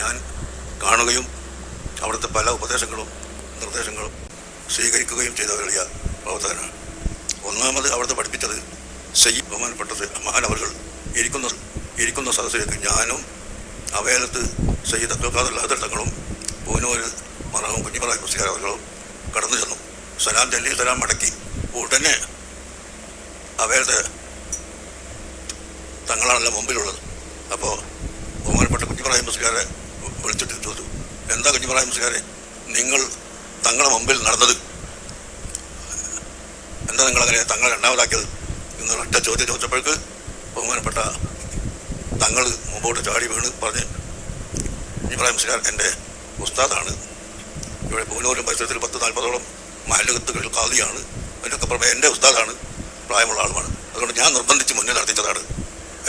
ഞാൻ കാണുകയും അവിടുത്തെ പല ഉപദേശങ്ങളും നിർദ്ദേശങ്ങളും സ്വീകരിക്കുകയും ചെയ്ത വലിയ പ്രവർത്തകനാണ്. ഒന്നാമത് അവിടുത്തെ പഠിപ്പിച്ചത് സയ്യിദ് ബഹുമാനപ്പെട്ട മഹാനവറുകൾ ഇരിക്കുന്ന ഇരിക്കുന്ന സദസ്സിലേക്ക് ഞാനും അവയലത്ത് സയ്യിദ് അബ്ദുൽഖാദുല്ലാത്ത തങ്ങളും പൂനൂരിൽ മറാവും കുഞ്ഞിമറായി മുസ്ലിയാർ അവരുകളും കടന്നു ചെന്നു. സലാം ചൊല്ലി സലാം മടക്കി. ഉടനെ അവയലത്തെ തങ്ങളാണല്ലോ മുമ്പിലുള്ളത്. അപ്പോൾ ബഹുമാനപ്പെട്ട കുഞ്ഞിമറായി മുസ്ലിയാരെ വിളിച്ചിട്ട് ചോദിച്ചു എന്താ കുഞ്ഞിമറായി മിസ്സുകാരെ നിങ്ങൾ തങ്ങളുടെ മുമ്പിൽ നടന്നത്. എന്താ നിങ്ങൾ അങ്ങനെ തങ്ങളെ രണ്ടാമതാക്കിയത്? എന്നൊരു ഒറ്റ ചോദ്യം ചോദിച്ചപ്പോഴേക്ക് ബഹുമാനപ്പെട്ട തങ്ങൾ മുമ്പോട്ട് ചാടി വീണ് പറഞ്ഞ് ഇബ്രാഹിം മിസ്സുകാർ എന്റെ ഉസ്താദാണ്. ഇവിടെ പൂനൂരും പരിസരത്തിൽ പത്ത് നാൽപ്പതോളം മഹലുകത്തുകളിൽ കാതിയാണ് അതിനൊക്കെ പുറമെ എന്റെ ഉസ്താദാണ്. പ്രായമുള്ള ആളുമാണ്. അതുകൊണ്ട് ഞാൻ നിർബന്ധിച്ച് മുന്നിൽ നടത്തിച്ചതാണ്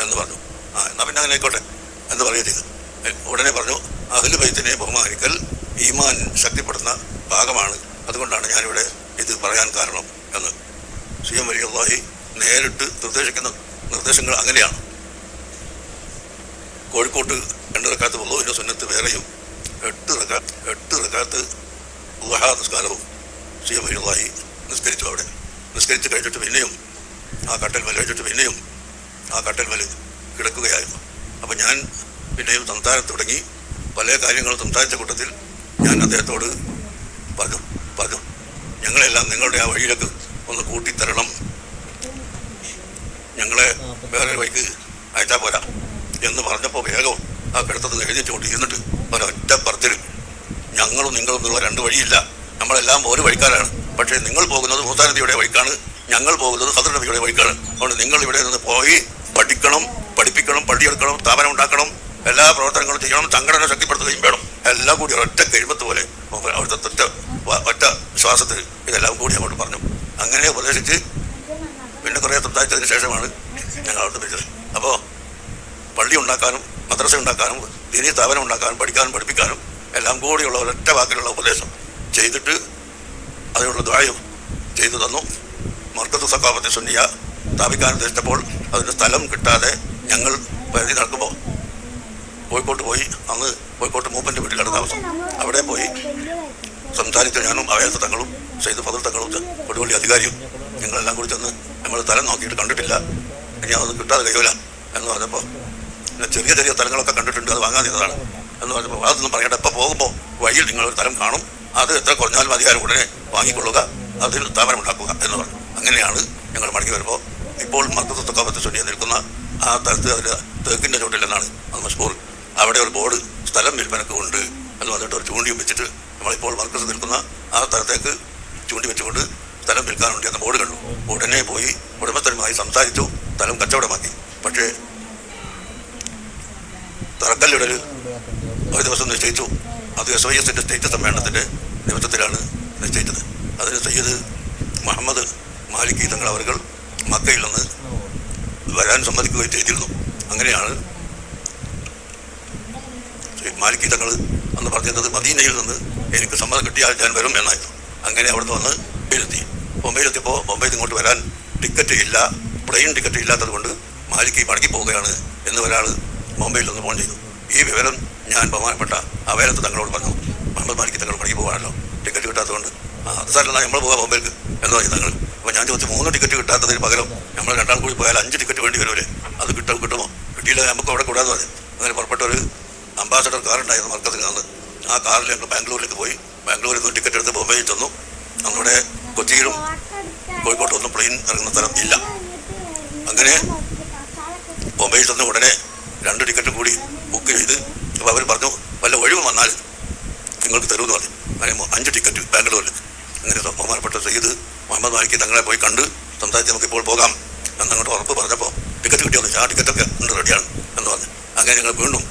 എന്ന് പറഞ്ഞു. ആ എന്നാൽ പിന്നെ അങ്ങനെ ആയിക്കോട്ടെ. എന്ന് പറയുക ചെയ്തു? ഉടനെ പറഞ്ഞു അഹ്ലു ബൈത്തിനെ ബഹുമാനിക്കൽ ഈമാൻ ശക്തിപ്പെടുന്ന ഭാഗമാണ്. അതുകൊണ്ടാണ് ഞാനിവിടെ ഇത് പറയാൻ കാരണം എന്ന്. സി എം വലിയ നേരിട്ട് നിർദ്ദേശിക്കുന്ന നിർദ്ദേശങ്ങൾ അങ്ങനെയാണ്. കോഴിക്കോട്ട് രണ്ട് റക്കാത്ത് വള്ളൂരിന്റെ സുന്നത്ത് വേറെയും എട്ട് റക്കാ എട്ട് റക്കാത്ത് ഗുഹ നിസ്കാരവും സി എം വലിയ നിസ്കരിച്ചു അവിടെ. നിസ്കരിച്ച് കഴിഞ്ഞിട്ട് പിന്നെയും ആ കട്ടൽ മല കഴിച്ചിട്ട് പിന്നെയും ആ കട്ടൽ മല കിടക്കുകയായിരുന്നു. അപ്പം ഞാൻ പിന്നെയും സംസാരം തുടങ്ങി. പല കാര്യങ്ങളും സംസാരിച്ച കൂട്ടത്തിൽ ഞാൻ അദ്ദേഹത്തോട് പറഞ്ഞു പറഞ്ഞു ഞങ്ങളെല്ലാം നിങ്ങളുടെ ആ വഴിയിലേക്ക് ഒന്ന് കൂട്ടിത്തരണം. ഞങ്ങളെ വേറെ വഴിക്ക് അയച്ചാൽ പോരാ എന്ന് പറഞ്ഞപ്പോൾ വേഗം ആ കിടത്തത് എഴുതിച്ചുകൊണ്ട് ഇരുന്നിട്ട് ഒരൊറ്റ പറത്തിൽ ഞങ്ങളും നിങ്ങളും എന്നുള്ള രണ്ട് വഴിയില്ല. നമ്മളെല്ലാം ഒരു വഴിക്കാരാണ്. പക്ഷേ നിങ്ങൾ പോകുന്നത് മൂസാനദിയുടെ വഴിക്കാണ്. ഞങ്ങൾ പോകുന്നത് ഹസർ നബിയുടെ വഴിക്കാണ്. അതുകൊണ്ട് നിങ്ങൾ ഇവിടെ നിന്ന് പോയി പഠിക്കണം പഠിപ്പിക്കണം പള്ളിയെടുക്കണം സ്ഥാപനം ഉണ്ടാക്കണം. എല്ലാ പ്രവർത്തനങ്ങളും ചെയ്യണം സംഘടന ശക്തിപ്പെടുത്തുകയും വേണം. എല്ലാം കൂടി ഒറ്റ കഴിവത്ത് പോലെ അവിടുത്തെ ഒറ്റ ഒറ്റ വിശ്വാസത്തിൽ ഇതെല്ലാം കൂടി അങ്ങോട്ട് പറഞ്ഞു. അങ്ങനെ ഉപദേശിച്ച് പിന്നെ കുറേ സംസാരിച്ചതിന് ശേഷമാണ് ഞങ്ങൾ അവിടുത്തെ വിളിച്ചത്. അപ്പോൾ പള്ളി ഉണ്ടാക്കാനും മദ്രസ ഉണ്ടാക്കാനും ദീനീ സ്ഥാപനം ഉണ്ടാക്കാനും പഠിക്കാനും പഠിപ്പിക്കാനും എല്ലാം കൂടിയുള്ള ഒരൊറ്റ വാക്കിലുള്ള ഉപദേശം. ചെയ്തിട്ട് അതിനുള്ള ദ്വായം ചെയ്തു. തന്നു. മർക്കത്ത് സക്കാപത്തെ സുന്നിയ സ്ഥാപിക്കാൻ ഉദ്ദേശിച്ചപ്പോൾ അതിന് സ്ഥലം കിട്ടാതെ ഞങ്ങൾ പരിധി നടക്കുമ്പോൾ കോഴിക്കോട്ട് പോയി. അന്ന് കോഴിക്കോട്ട് മൂപ്പന്റെ വീട്ടിലാണ് താമസം. അവിടെ പോയി സംസാരിച്ച ഞാനും അവയത്ത തങ്ങളും സെയ്ദ് ഫതിൽ തങ്ങളും കൊടുവള്ളി അധികാരിയും ഞങ്ങളെല്ലാം കൂടി ചെന്ന് നമ്മൾ സ്ഥലം നോക്കിയിട്ട് കണ്ടിട്ടില്ല. ഇനി അതൊന്നും കിട്ടാതെ കഴിയൂല എന്ന് പറഞ്ഞപ്പോൾ പിന്നെ ചെറിയ ചെറിയ സ്ഥലങ്ങളൊക്കെ കണ്ടിട്ടുണ്ട്. അത് വാങ്ങാൻ നിന്നതാണ് എന്ന് പറഞ്ഞപ്പോൾ അതൊന്നും പറയട്ടെ എപ്പോൾ പോകുമ്പോൾ വഴിയിൽ നിങ്ങളൊരു സ്ഥലം കാണും. അത് എത്ര കുറഞ്ഞാലും അധികാരം ഉടനെ വാങ്ങിക്കൊള്ളുക. അതിൽ ഉണ്ടാക്കുക എന്ന് പറഞ്ഞു. അങ്ങനെയാണ് ഞങ്ങൾ മടങ്ങി വരുമ്പോൾ ഇപ്പോൾ മർക്കത്തൊക്കെ ചൊല്ലി നിൽക്കുന്ന ആ സ്ഥലത്ത് അതിൽ തേക്കിന്റെ ചുവട്ടിലെന്നാണ് അത് മഷ്പൂർ അവിടെ ഒരു ബോർഡ് സ്ഥലം വിൽപ്പനക്ക് ഉണ്ട് എന്ന് വന്നിട്ട് ഒരു ചൂണ്ടിയും വെച്ചിട്ട് നമ്മളിപ്പോൾ വർക്കേഴ്സ് നിൽക്കുന്ന ആ സ്ഥലത്തേക്ക് ചൂണ്ടി വെച്ചുകൊണ്ട് സ്ഥലം വിൽക്കാനുണ്ട് എന്ന ബോർഡ് കണ്ടു. ഉടനെ പോയി ഉടമസ്ഥനുമായി സംസാരിച്ചു. സ്ഥലം കച്ചവടമാക്കി. പക്ഷേ തറക്കല്ലിടൽ ഒരു ദിവസം നിശ്ചയിച്ചു. അത് എസ് വൈ എസിന്റെ സ്റ്റേറ്റ് സമ്മേളനത്തിന്റെ ദിവസത്തിലാണ് നിശ്ചയിച്ചത്. അതിന് സയ്യിദ് മുഹമ്മദ് മാലിക് തങ്ങൾ അവർ മക്കയിൽ നിന്ന് വരാൻ സമ്മതിക്കുകയും ചെയ്തിരുന്നു. അങ്ങനെയാണ് ശ്രീ മാലിക് തങ്ങൾ അന്ന് പറഞ്ഞത് മദീനയിൽ നിന്ന് എനിക്ക് സമ്മതം കിട്ടിയാൽ ഞാൻ വരും എന്നായിരുന്നു. അങ്ങനെ അവിടുന്ന് വന്ന് ബൊംബെയിലെത്തി ബൊംബെയിലെത്തിയപ്പോൾ ബൊംബെയിൽ ഇങ്ങോട്ട് വരാൻ ടിക്കറ്റ് ഇല്ല പ്ലെയിൻ ടിക്കറ്റ് ഇല്ലാത്തത് കൊണ്ട് മാലിക്കി മടങ്ങി പോവുകയാണ് എന്ന് ഒരാൾ ബോംബെയിൽ നിന്ന് ഫോൺ ചെയ്തു. ഈ വിവരം ഞാൻ ബഹുമാനപ്പെട്ട അവേലത്ത് തങ്ങളോട് പറഞ്ഞു. മുഹമ്മദ് മാലിക്കി തങ്ങൾ മടങ്ങി പോകാനല്ലോ ടിക്കറ്റ് കിട്ടാത്തതുകൊണ്ട് അത് സാറല്ല നമ്മൾ പോകാം ബോംബെയിലേക്ക് എന്ന് പറഞ്ഞു തങ്ങൾ. അപ്പോൾ ഞാൻ ചോദിച്ചു മൂന്ന് ടിക്കറ്റ് കിട്ടാത്തതിന് പകരം നമ്മൾ രണ്ടാൾ കൂടി പോയാൽ അഞ്ച് ടിക്കറ്റ് വേണ്ടി വരുമല്ലേ അത് കിട്ടും കിട്ടുമോ? കിട്ടിയില്ല നമുക്ക് അവിടെ കൂടാതെ പറഞ്ഞു. അങ്ങനെ പുറപ്പെട്ട ഒരു അംബാസഡർ കാറുണ്ടായിരുന്നു മർക്കത്തിൽ നിന്ന് ആ കാറിൽ ഞങ്ങൾ ബാംഗ്ലൂരിലേക്ക് പോയി. ബാംഗ്ലൂരിൽ നിന്ന് ടിക്കറ്റ് എടുത്ത് ബോംബെയിൽ ചെന്നു. നമ്മുടെ കൊച്ചിയിലും കോഴിക്കോട്ടൊന്നും പ്ലെയിൻ ഇറങ്ങുന്ന സ്ഥലം ഇല്ല. അങ്ങനെ ബോംബെയിൽ ചെന്ന് ഉടനെ രണ്ട് ടിക്കറ്റ് കൂടി ബുക്ക് ചെയ്ത് അപ്പോൾ അവർ പറഞ്ഞു വല്ല ഒഴിവ് വന്നാൽ നിങ്ങൾക്ക് തരുമെന്ന് പറഞ്ഞു. അങ്ങനെ അഞ്ച് ടിക്കറ്റ് ബാംഗ്ലൂരിൽ. അങ്ങനെ ബഹുമാനപ്പെട്ട സെയ്ത് മുഹമ്മദ് മാലിക്ക് തങ്ങളെ പോയി കണ്ട് സംസാരിച്ച് നമുക്ക് ഇപ്പോൾ പോകാം. എന്നങ്ങോട്ട് ഉറപ്പ് പറഞ്ഞപ്പോൾ ടിക്കറ്റ് കിട്ടിയോ ആ ടിക്കറ്റൊക്കെ ഉണ്ട് റെഡിയാണ് എന്ന് പറഞ്ഞു. അങ്ങനെ ഞങ്ങൾ വീണ്ടും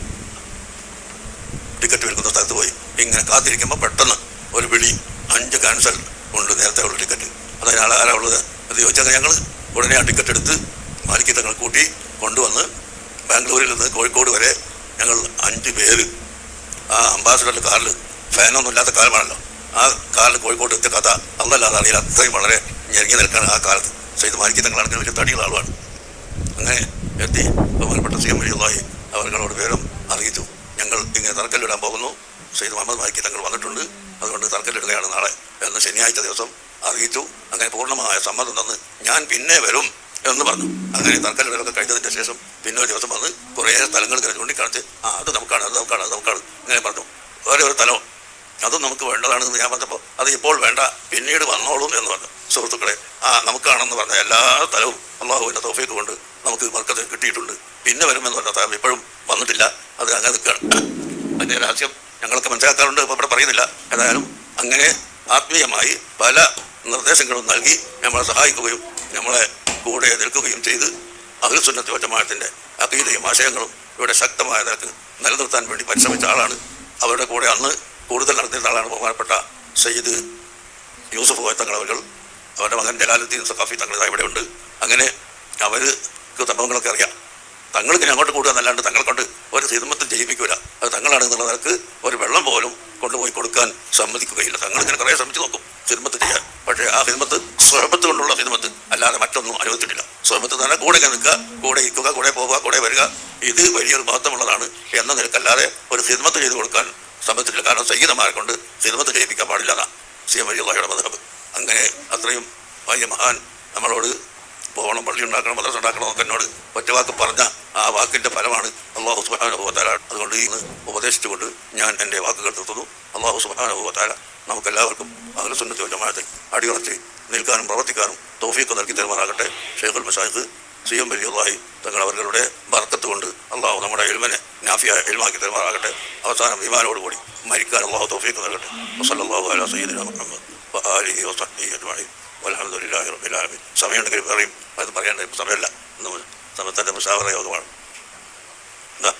ടിക്കറ്റ് വിൽക്കുന്ന സ്ഥലത്ത് പോയി. ഇങ്ങനെ കാത്തിരിക്കുമ്പോൾ പെട്ടെന്ന് ഒരു വിളി അഞ്ച് ക്യാൻസൽ ഉണ്ട് നേരത്തെ ഉള്ള ടിക്കറ്റ്. അതിന് ആളാരാ ഉള്ളത്? അത് ചോദിച്ചാൽ ഞങ്ങൾ ഉടനെ ആ ടിക്കറ്റ് എടുത്ത് മാലിക്കി തങ്ങൾ കൂട്ടി കൊണ്ടുവന്ന് ബാംഗ്ലൂരിൽ നിന്ന് കോഴിക്കോട് വരെ ഞങ്ങൾ അഞ്ച് പേര് ആ അംബാസിഡറിന്റെ കാറിൽ ഫാനൊന്നും ഇല്ലാത്ത കാലമാണല്ലോ. ആ കാറിൽ കോഴിക്കോട് എത്തിയ കഥ അന്നല്ലാതെ അറിയില്ല. അത്രയും വളരെ ഞെരുങ്ങി നിൽക്കാൻ ആ കാലത്ത്. സെയ്ത് മാലിക്കി തങ്ങളാണെങ്കിൽ വലിയ തടിയുള്ള ആളുമാണ്. അങ്ങനെ എത്തി. ബഹുമാനപ്പെട്ട സി എം വലിയതായി അവരുടെ പേരും അറിയിച്ചു. ഞങ്ങൾ ഇങ്ങനെ തറക്കല്ലിടാൻ പോകുന്നു. സെയ്ദ് മുഹമ്മദ് മാലിക്ക് തങ്ങൾ വന്നിട്ടുണ്ട്. അതുകൊണ്ട് തറക്കല്ലിടുകയാണ് നാളെ എന്ന് ശനിയാഴ്ച ദിവസം അറിയിച്ചു. അങ്ങനെ പൂർണമായ സമ്മതം തന്ന് ഞാൻ പിന്നെ വരും എന്ന് പറഞ്ഞു. അങ്ങനെ തർക്കലിടലൊക്കെ കഴിഞ്ഞതിന്റെ ശേഷം പിന്നെ ഒരു ദിവസം വന്ന് കുറേ സ്ഥലങ്ങൾ ഇങ്ങനെ ചൂണ്ടിക്കാണിച്ച് ആ അത് നമുക്കാണ് അത് നമുക്കാണ് അത് നമുക്കാണ്. ഇങ്ങനെ പറഞ്ഞു. ഓരോ ഒരു സ്ഥലവും. അതും നമുക്ക് വേണ്ടതാണെന്ന് ഞാൻ പറഞ്ഞപ്പോൾ അത് ഇപ്പോൾ വേണ്ട പിന്നീട് വന്നോളും എന്ന് പറഞ്ഞു. സുഹൃത്തുക്കളെ ആ നമുക്കാണെന്ന് പറഞ്ഞ എല്ലാ സ്ഥലവും അള്ളാഹുവിന്റെ തോഫയ്ക്ക് കൊണ്ട് നമുക്ക് മർക്കത്ത് കിട്ടിയിട്ടുണ്ട്. പിന്നെ വരുമെന്ന് പറഞ്ഞ സ്ഥലം ഇപ്പോഴും വന്നിട്ടില്ല. നിൽക്കുകയാണ് അതിന്റെ രഹസ്യം ഞങ്ങൾക്ക് മനസ്സിലാക്കാറുണ്ട് ഇപ്പോൾ ഇവിടെ പറയുന്നില്ല. ഏതായാലും അങ്ങനെ ആത്മീയമായി പല നിർദ്ദേശങ്ങളും നൽകി നമ്മളെ സഹായിക്കുകയും നമ്മളെ കൂടെ നിൽക്കുകയും ചെയ്ത് അഖിൽസുന്നത്തി ഒറ്റമാറ്റത്തിന്റെ അഗീതയും ആശയങ്ങളും ഇവിടെ ശക്തമായ നിലയ്ക്ക് നിലനിർത്താൻ വേണ്ടി പരിശ്രമിച്ച ആളാണ്. അവരുടെ കൂടെ അന്ന് കൂടുതൽ നടത്തിയിരുന്ന ആളാണ് ബഹുമാനപ്പെട്ട സയ്യിദ് യൂസഫ് തങ്ങളവകൾ അവരുടെ മകൻ ജലാലുദ്ദീൻ സഖാഫി തങ്ങൾ ഇതാ ഇവിടെ ഉണ്ട്. അങ്ങനെ അവർക്ക് സംഭവങ്ങളൊക്കെ അറിയാം. തങ്ങളിങ്ങനെ അങ്ങോട്ട് കൂടുക എന്നല്ലാണ്ട് തങ്ങളെ കൊണ്ട് ഒരു ഹിദ്മത്തും ചെയ്യിപ്പിക്കൂല അത് തങ്ങളാണ് എന്നുള്ള നിലയ്ക്ക് ഒരു വെള്ളം പോലും കൊണ്ടുപോയി കൊടുക്കാൻ സമ്മതിക്കുകയില്ല. തങ്ങൾ ഇങ്ങനെ കുറേ ശ്രമിച്ചു നോക്കും ഹിദ്മത്ത് ചെയ്യാൻ. പക്ഷേ ആ ഹിദ്മത്ത് സ്വഹബത്ത് കൊണ്ടുള്ള ഹിദ്മത്ത് അല്ലാതെ മറ്റൊന്നും അനുവദിച്ചിട്ടില്ല. സ്വഹബത്ത് തന്നെ കൂടെ നിൽക്കുക കൂടെ ഇരിക്കുക കൂടെ പോവുക കൂടെ വരിക ഇത് വലിയൊരു മഹത്വമുള്ളതാണ് എന്ന നിലക്കല്ലാതെ ഒരു ഹിദ്മത്ത് ചെയ്ത് കൊടുക്കാൻ സമ്മതിച്ചിട്ടില്ല. കാരണം സയ്യിദമാരെ കൊണ്ട് ഹിദ്മത്ത് ചെയ്യിപ്പിക്കാൻ പാടില്ല സി എം വലിയ അങ്ങനെ അത്രയും വലിയ മഹാൻ നമ്മളോട് പോകണം പള്ളി ഉണ്ടാക്കണം മദ്രസ ഉണ്ടാക്കണം എന്നൊക്കെ എന്നോട് ഒറ്റ വാക്ക് പറഞ്ഞ ആ വാക്കിന്റെ ഫലമാണ് അള്ളാഹു സുബാന അതുകൊണ്ട് ഇന്ന് ഉപദേശിച്ചുകൊണ്ട് ഞാൻ എന്റെ വാക്കുകൾ നിർത്തുന്നു അള്ളാഹു സുബാനുഭവത്താല നമുക്കെല്ലാവർക്കും അഖിലസുന്നത്തി ജമാഅത്തിൽ അടിയുറച്ച് നിൽക്കാനും പ്രവർത്തിക്കാനും തോഫീക്ക് നൽകി തരുമാറാകട്ടെ. ഷെയ്ഖുൽ മസാഹിദ് സി എം വലിയായി തങ്ങൾ അവരുടെ ബർക്കത്ത് കൊണ്ട് അള്ളാഹു നമ്മുടെ എൽമനെ നാഫിയ എൽമാക്കി തരുമാറാകട്ടെ. അവസാനം ഇമാനോടുകൂടി മരിക്കാൻ അള്ളാഹു തോഫീക്ക് നൽകട്ടെ. വസല്ലാഹു അല സയ്യിദിന മുഹമ്മദ് അലിഹി വസഹി അലഹമുല്ലാഹി ആലമീൻ. സമയമുണ്ടെങ്കിൽ പറയും. അത് പറയാൻ സമയമല്ല. എന്ന് സമയത്തിന്റെ മുഷാവറ യോഗമാണ്. എന്താ?